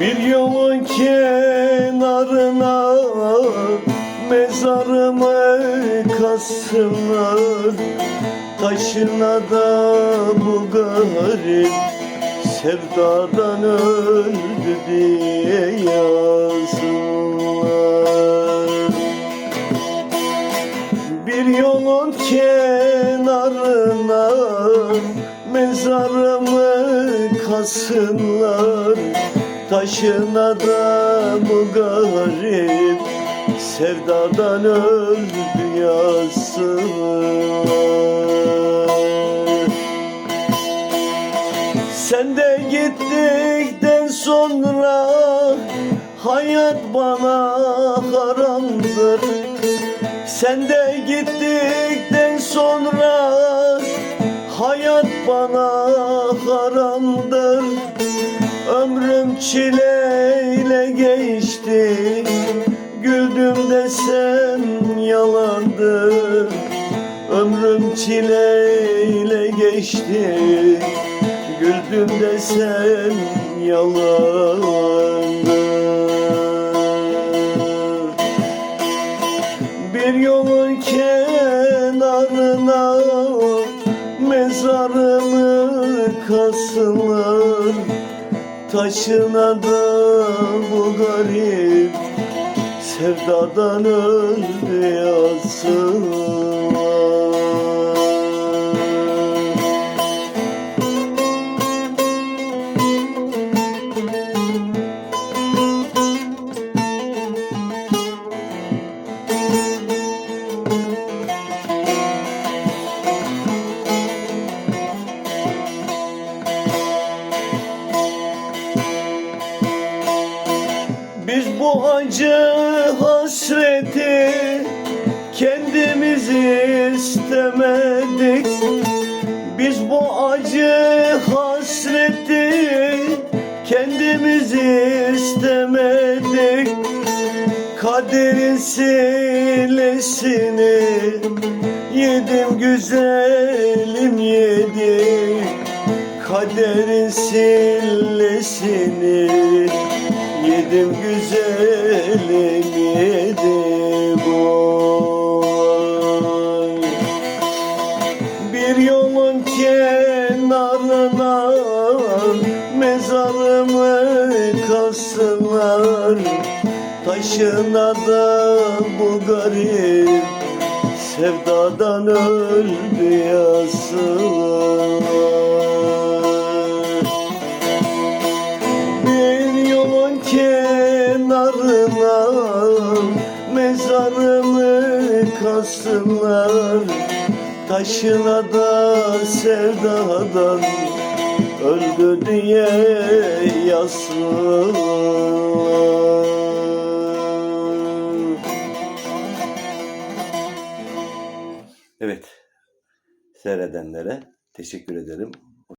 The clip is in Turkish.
Bir yolun kenarına mezarımı kasınlar Taşına da bu garip sevdadan öldü diye yazsınlar Bir yolun kenarına mezarımı kasınlar Taşına da bu garip sevdadan öldü yazsınlar Sen de gittikten sonra hayat bana haramdır. Sen de gittikten sonra hayat bana haramdır Ömrüm çileyle geçti. Güldüm desem yalandır Ömrüm çileyle geçti. Güldüm desem yalandır Bir yolun kenarına mezarımı kasınlar Taşına da bu garip sevdadan öldü yazsınlar Biz bu acı hasreti kendimiz istemedik. Biz bu acı hasreti kendimiz istemedik. Kaderin silesini yedim güzelim yedim. Kaderin sillesini yedim güzelim yedim oy. Bir yolun kenarına mezarımı kasınlar Taşına da bu garip sevdadan öldü yazsınlar kasınlar Taşına da sevdadan öldü diye yazsınlar Evet, seyredenlere teşekkür ederim.